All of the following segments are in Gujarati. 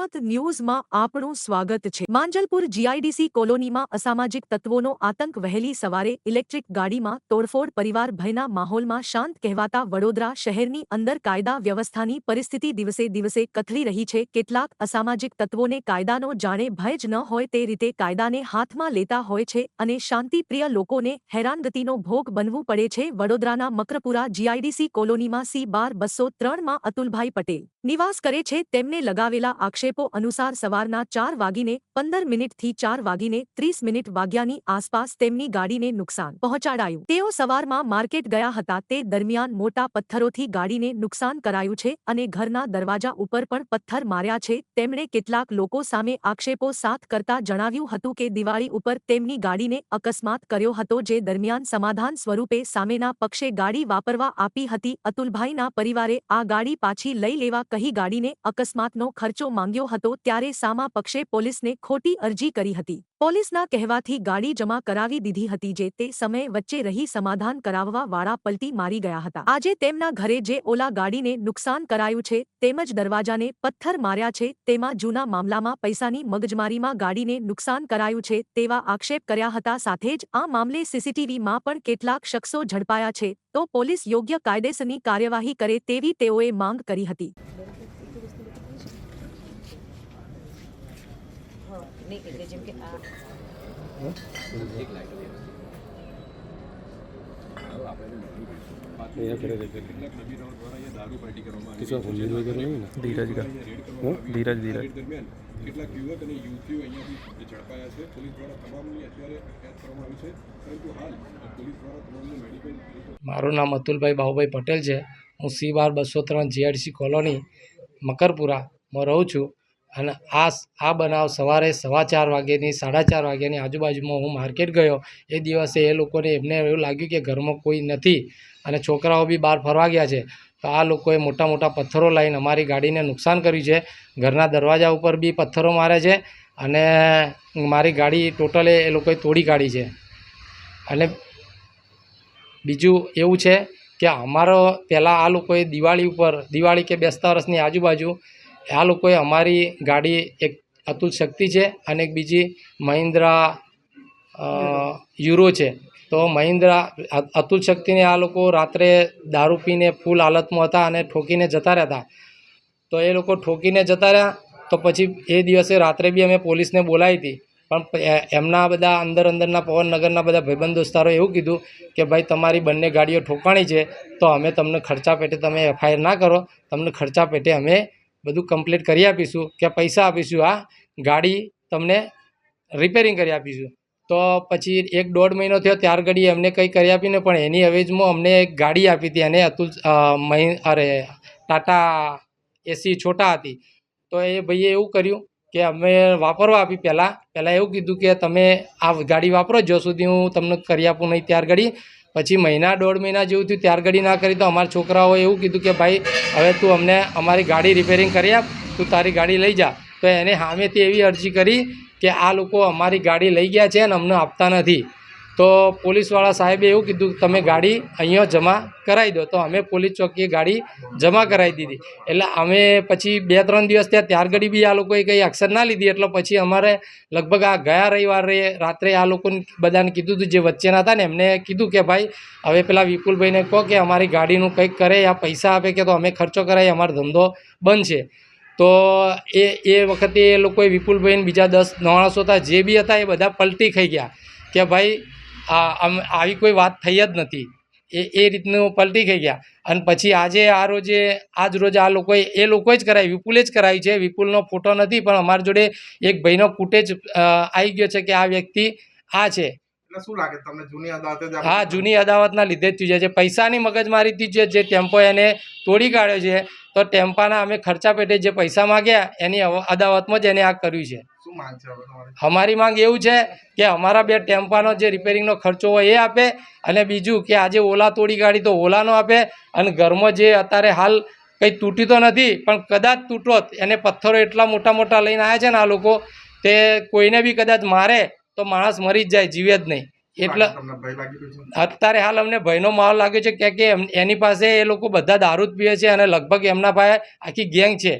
જનમત ન્યૂઝમાં આપણું સ્વાગત છે. માંજલપુર જીઆઈડીસી કોલોનીમાં અસામાજિક તત્વોનો આતંક વહેલી સવારે ઇલેક્ટ્રિક ગાડીમાં તોડફોડ પરિવાર ભયના માહોલમાં શાંત કહેવાતા વડોદરા શહેરની અંદર કાયદા વ્યવસ્થાની પરિસ્થિતિ દિવસે દિવસે કથળી રહી છે. કેટલાક અસામાજિક તત્વોને કાયદાનો જાણે ભય જ ન હોય તે રીતે કાયદાને હાથમાં લેતા હોય છે અને શાંતિપ્રિય લોકોને હેરાનગતિનો ભોગ બનવું પડે છે. વડોદરાના મકરપુરા જીઆઈડીસી કોલોનીમાં સી બાર બસો ત્રણમાં અતુલભાઈ પટેલ નિવાસ કરે છે. તેમને લગાવેલા આક્ષેપો અનુસાર સવારના ચાર વાગીને પંદર મિનિટથી ચાર વાગીને ત્રીસ મિનિટ વાગ્યાની આસપાસ તેમની ગાડીને નુકસાન પહોંચાડાયું. તેઓ સવારમાં માર્કેટ ગયા હતા. તે દરમિયાન મોટા પથ્થરોથી ગાડીને નુકસાન કરાયું છે અને ઘરના દરવાજા ઉપર પણ પથ્થર માર્યા છે. તેમણે કેટલાક લોકો સામે આક્ષેપો સાથ કરતા જણાવ્યું હતું કે દિવાળી ઉપર તેમની ગાડીને અકસ્માત કર્યો હતો જે દરમિયાન સમાધાન સ્વરૂપે સામેના પક્ષે ગાડી વાપરવા આપી હતી. અતુલભાઈના પરિવારે આ ગાડી પાછી લઈ લેવા કહી ગાડીને અકસ્માતનો ખર્ચો માંગ્યો હતો ત્યારે સામા પક્ષે પોલીસને ખોટી અરજી કરી હતી. પોલીસના કહેવાથી ગાડી જમા કરાવી દીધી હતી જે તે સમયે વચ્ચે રહી સમાધાન કરાવવા વાળા પલટી મારી ગયા હતા. આજે તેમના ઘરે જે ઓલા ગાડીને નુકસાન કરાયું છે તેમજ દરવાજાને પથ્થર માર્યા છે તેમાં જૂના મામલામાં પૈસાની મગજમારીમાં ગાડીને નુકસાન કરાયું છે તેવા આક્ષેપ કર્યા હતા. સાથે જ આ મામલે સીસીટીવીમાં પણ કેટલાક શખ્સો ઝડપાયા છે તો પોલીસ યોગ્ય કાયદેસરની કાર્યવાહી કરે તેવી તેઓએ માંગ કરી હતી. નહીં એટલે જેમ કે આ. અહીંયા કરે છે કિસ્સા ફોન વગેરે નહીં ને? ધીરજ ધીરજ ધીરજ. કેટલાક યુવક અને યુવતીઓ અહીંયાથી ઝડપાયા છે? પોલીસ દ્વારા તમામની અત્યારે અટકાયત કરવામાં આવી છે. પરંતુ હાલ પોલીસ દ્વારા તમામને મેડિકલ મારું નામ અતુલભાઈ બાહુભાઈ પટેલ છે. હું સી બાર બસો ત્રણ જીઆરસી કોલોની મકરપુરામાં રહું છું. અને આ આ બનાવ સવારે સવા ચાર વાગ્યાની, સાડા ચાર વાગ્યાની આજુબાજુમાં હું માર્કેટ ગયો. એ દિવસે એ લોકોને એમને એવું લાગ્યું કે ઘરમાં કોઈ નથી અને છોકરાઓ બી બહાર ફરવા ગયા છે. તો આ લોકોએ મોટા મોટા પથ્થરો લાવીને અમારી ગાડીને નુકસાન કર્યું છે. ઘરના દરવાજા ઉપર બી પથ્થરો મારે છે અને મારી ગાડી ટોટલે એ લોકોએ તોડી કાઢી છે. અને બીજું એવું છે કે અમારો પહેલાં આ લોકોએ દિવાળી ઉપર, દિવાળી કે બેસતા વર્ષની આજુબાજુ આ લોકોએ અમારી ગાડી એક અતુલ શક્તિ છે અને એક બીજી મહિન્દ્રા યુરો છે. તો મહિન્દ્રા, અતુલ શક્તિને આ લોકો રાત્રે દારૂ પીને ફૂલ હાલતમાં હતા અને ઠોકીને જતા રહ્યા હતા. તો એ લોકો ઠોકીને જતા રહ્યા, તો પછી એ દિવસે રાત્રે બી અમે પોલીસને બોલાવી હતી. પણ એમના બધા અંદર અંદરના પવનનગરના બધા ભાઈબંધ દોસ્તારોએ એવું કીધું કે ભાઈ, તમારી બંને ગાડીઓ ઠોકાણી છે, તો અમે તમને ખર્ચા પેટે તમે એફઆઈઆર ના કરો, તમને ખર્ચા પેટે અમે બધું કમ્પ્લીટ કરી આપીશું. કે પૈસા આપીશું આ ગાડી તમને રિપેરિંગ કરી આપીશું. તો પછી એક દોઢ મહિનો થયો, ત્યાર ઘડી એમને કંઈ કરી આપીને પણ એની અવેજમાં અમને એક ગાડી આપી હતી. એને અતુલ મહિ, અરે, ટાટા એસી છોટા હતી. તો એ ભાઈએ એવું કર્યું કે અમે વાપરવા આપી પહેલાં. પહેલાં એવું કીધું કે તમે આ ગાડી વાપરો, જ્યાં સુધી હું તમને કરી આપું નહીં, ત્યાર ઘડી પછી મહિના, દોઢ મહિના જેવું થયું, ત્યાર ઘડી ના કરી તો અમારા છોકરાઓએ એવું કીધું કે, ભાઈ, હવે તું અમને અમારી ગાડી રિપેરિંગ કરી આપ, તું તારી ગાડી લઈ જા. તો એને સામેથી એવી અરજી કરી કે, આ લોકો અમારી ગાડી લઈ ગયા છે અને અમને આપતા નથી. તો પોલીસવાળા સાહેબે એવું કીધું તમે ગાડી અહીંયા જમા કરાવી દો. તો અમે પોલીસ ચોકીએ ગાડી જમા કરાવી દીધી. એટલે અમે પછી બે ત્રણ દિવસ ત્યાં ત્યાર ઘડી બી આ લોકોએ કંઈ એક્શન ના લીધી. એટલે પછી અમારે લગભગ આ ગયા રવિવારે રાત્રે આ લોકોને બધાને કીધું હતું, જે વચ્ચેના હતા ને, એમને કીધું કે ભાઈ, હવે પેલા વિપુલભાઈને કહો કે અમારી ગાડીનું કંઈક કરે યા પૈસા આપે કે તો અમે ખર્ચો કરાવીએ અમારો ધંધો બંધ છે તો એ એ વખતે એ લોકોએ વિપુલભાઈને બીજા દસ માણસો હતા, જે બી હતા, એ બધા પલટી ખાઈ ગયા. કે ભાઈ આ આમ આવી કોઈ વાત થઈ જ નથી. એ એ રીતનું પલટી ખાઈ ગયા. અને પછી આજે આ રોજે આજ રોજ આ લોકોએ એ લોકોએ જ કરાવી વિપુલે જ કરાવી છે. વિપુલનો ફોટો નથી પણ અમારી જોડે એક ભાઈનો ફૂટેજ આવી ગયો છે કે આ વ્યક્તિ આ છે. શું લાગે? તમને જૂની અદાલતે હા જૂની અદાવતના લીધે જ થયું છે. પૈસાની મગજમારીથી જ જે ટેમ્પો એને તોડી કાઢ્યો છે તો ટેમ્પાના અમે ખર્ચા પેટે જે પૈસા માગ્યા એની અદાવતમાં જ એને આ કર્યું છે. શું માંગ છે અમારી માંગ એવું છે કે અમારા બે ટેમ્પાનો જે રિપેરિંગનો ખર્ચો હોય એ આપે અને બીજું કે આજે ઓલા તોડી કાઢી તો ઓલાનો આપે અને ઘરમાં જે અત્યારે હાલ કંઈ તૂટી તો નથી પણ કદાચ તૂટોત એને પથ્થરો એટલા મોટા મોટા લઈને આવ્યા છે ને આ લોકો તે કોઈને બી કદાચ મારે તો માણસ મરી જ જાય જીવે જ નહીં. એટલે અત્યારે હાલ અમને ભયનો માહોલ લાગ્યો છે કે કે એની પાસે એ લોકો બધા દારૂ જ પીએ છે અને લગભગ એમના પાસે આખી ગેંગ છે.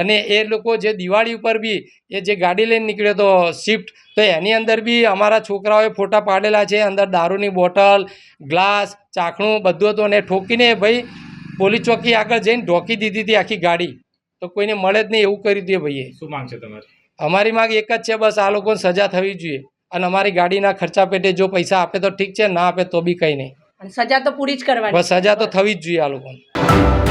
અને એ લોકો જે દિવાળી ઉપર બી એ જે ગાડી લઈને નીકળ્યો હતો શિફ્ટ તો એની અંદર બી અમારા છોકરાઓએ ફોટા પાડેલા છે. અંદર દારૂની બોટલ ગ્લાસ ચાખણું બધું હતું અને ઠોકીને ભાઈ પોલીસ ચોકી આગળ જઈને ઢોકી દીધી હતી આખી ગાડી. તો કોઈને મળે જ નહીં એવું કરી દે ભાઈએ. શું માંગ છે તમારી? અમારી માંગ એક જ છે બસ આ લોકોને સજા થવી જોઈએ. અને અમારી ગાડીના ખર્ચા પેટે જો પૈસા આપે તો ઠીક છે ના આપે તો બી કંઈ નહીં. સજા તો પૂરી જ કરવાની. સજા તો થવી જ જોઈએ આ લોકોને.